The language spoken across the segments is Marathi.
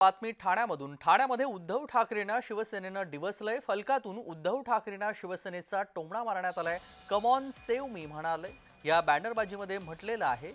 बातमी ठाण्यामधून. ठाण्यामध्ये उद्धव ठाकरेंना शिवसेनेनं डिवसलंय. फलकातून उद्धव ठाकरेंना शिवसेनेचा टोमणा मारण्यात आलाय. कमॉन सेव मी म्हणाले. या बॅनरबाजीमध्ये म्हटलेलं आहे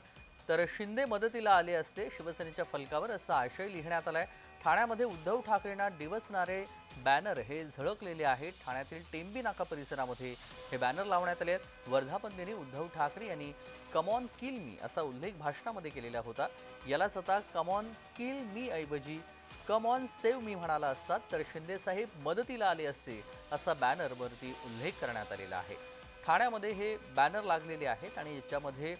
तर शिंदे मदतीला आले असते शिवसेनेच्या फलकावर असा आशय लिहिण्यात आलाय. ठाण्यामध्ये उद्धव ठाकरेंना डिवसणारे बॅनर हे झळकलेले आहेत. ठाण्यातील टेंबी नाका परिसरामध्ये हे बॅनर लावण्यात आले आहेत. वर्धापन दिनी उद्धव ठाकरे यांनी कमॉन किल मी असा उल्लेख भाषणामध्ये केलेला होता. यालाच आता कमॉन किल मी ऐवजी कम ऑन सेव्ह मी म्हणाला असतात तर शिंदेसाहेब मदतीला आले असते असा बॅनरवरती उल्लेख करण्यात आलेला आहे. ठाण्यामध्ये हे बॅनर लागलेले आहेत आणि याच्यामध्ये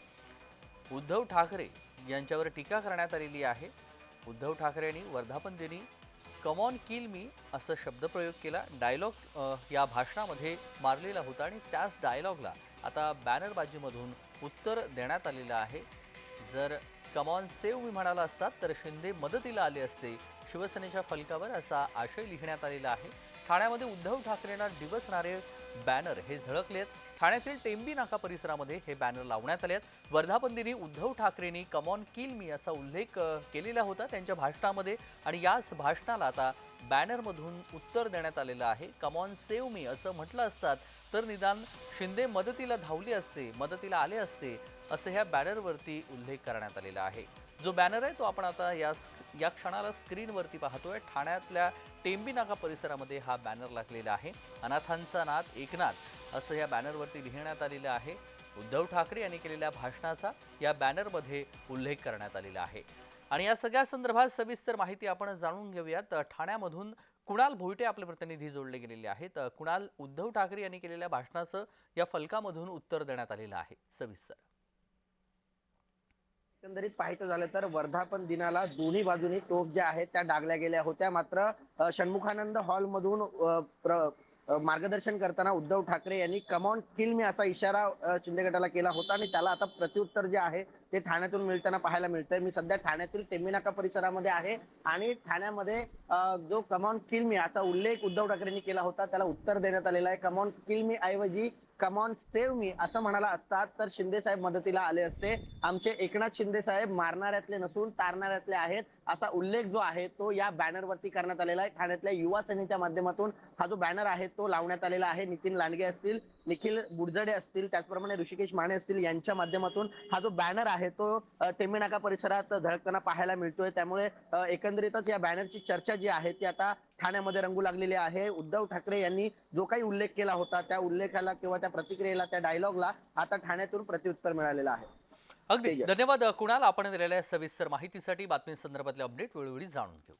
उद्धव ठाकरे यांच्यावर टीका करण्यात आलेली आहे. उद्धव ठाकरे यांनी वर्धापन दिनी कम ऑन किल मी असं शब्दप्रयोग केला. डायलॉग या भाषणामध्ये मारलेला होता आणि त्याच डायलॉगला आता बॅनरबाजीमधून उत्तर देण्यात आलेलं आहे. जर कमॉन सेव मी म्हणाला असतात तर शिंदे मदतीला आले असते. शिवसेनेच्या फलकावर असा आशय लिहिण्यात आलेला आहे. ठाण्यामध्ये उद्धव ठाकरेंना डिवसणारे बॅनर हे झळकलेत. ठाण्यातील टेंबी नाका परिसरामध्ये हे बॅनर लावण्यात आले आहेत वर्धापनदिनी उद्धव ठाकरेंनी कमॉन किल मी असा उल्लेख केलेला होता त्यांच्या भाषणामध्ये आणि याच भाषणाला आता बॅनरमधून उत्तर देण्यात आलेलं आहे. कमॉन सेव मी असं म्हटलं असतात तर निदान शिंदे मदतीला धावली असते मदतीला आले असते असं ह्या बॅनरवरती उल्लेख करण्यात आलेला आहे. जो बॅनर आहे तो आपण आता या या क्षणाला स्क्रीनवरती पाहतोय. ठाण्यातल्या टेंबी नाका परिसरामध्ये हा बॅनर लागलेला आहे. अनाथांचा नाथ एकनाथ असं या बॅनरवरती लिहिण्यात आलेलं आहे. उद्धव ठाकरे यांनी केलेल्या भाषणाचा या बॅनरमध्ये उल्लेख करण्यात आलेला आहे. आणि या सगळ्या संदर्भात सविस्तर माहिती आपण जाणून घेऊयात. ठाण्यामधून कुणाल भोईटे आपले प्रतिनिधी जोडले गेलेले आहेत. कुणाल उद्धव ठाकरे यांनी केलेल्या भाषणाचं या फलकामधून उत्तर देण्यात आलेलं आहे. सविस्तर. एकंदरीत पाहायचं झालं तर वर्धापन दिनाला दोन्ही बाजूनी तोफ ज्या आहेत त्या डागल्या गेल्या होत्या. मात्र षण्मुखानंद हॉलमधून मार्गदर्शन करताना उद्धव ठाकरे यांनी कमॉन किल मी असा इशारा शिंदे गटाला केला होता आणि त्याला आता प्रत्युत्तर जे आहे ते ठाण्यातून मिळताना पाहायला मिळतंय. मी सध्या ठाण्यातील टेमीनाका परिसरामध्ये आहे आणि ठाण्यामध्ये जो कमॉन किल मी असा उल्लेख उद्धव ठाकरेंनी केला होता त्याला उत्तर देण्यात आलेला आहे. कमॉन किल मी ऐवजी कमॉन सेव्ह मी असं म्हणाला असतात. तर शिंदे साहेब मदतीला आले असते. आमचे एकनाथ शिंदे साहेब मारणाऱ्यातले नसून तारणाऱ्यातले आहेत. असा उल्लेख जो आहे तो या बॅनरवरती करण्यात आलेला आहे. ठाण्यातल्या युवा सेनेच्या माध्यमातून हा जो बॅनर आहे तो लावण्यात आलेला आहे. नितीन लांडगे असतील निखिल बुडजडे असतील त्याचप्रमाणे ऋषिकेश माने असतील यांच्या माध्यमातून हा जो बॅनर आहे तो अ, टेंबीनाका परिसरात झळकताना पाहायला मिळतोय. त्यामुळे एकंदरीतच या बॅनरची चर्चा जी आहे ती आता ठाण्यामध्ये रंगू लागलेली आहे. उद्धव ठाकरे यांनी जो काही उल्लेख केला होता त्या उल्लेखाला किंवा त्या प्रतिक्रियेला त्या डायलॉगला आता ठाण्यातून प्रत्युत्तर मिळालेलं आहे. अगदी. धन्यवाद कुणाल आपण दिलेल्या सविस्तर माहितीसाठी बातमी संदर्भातले अपडेट वेळोवेळी जाणून घेऊ.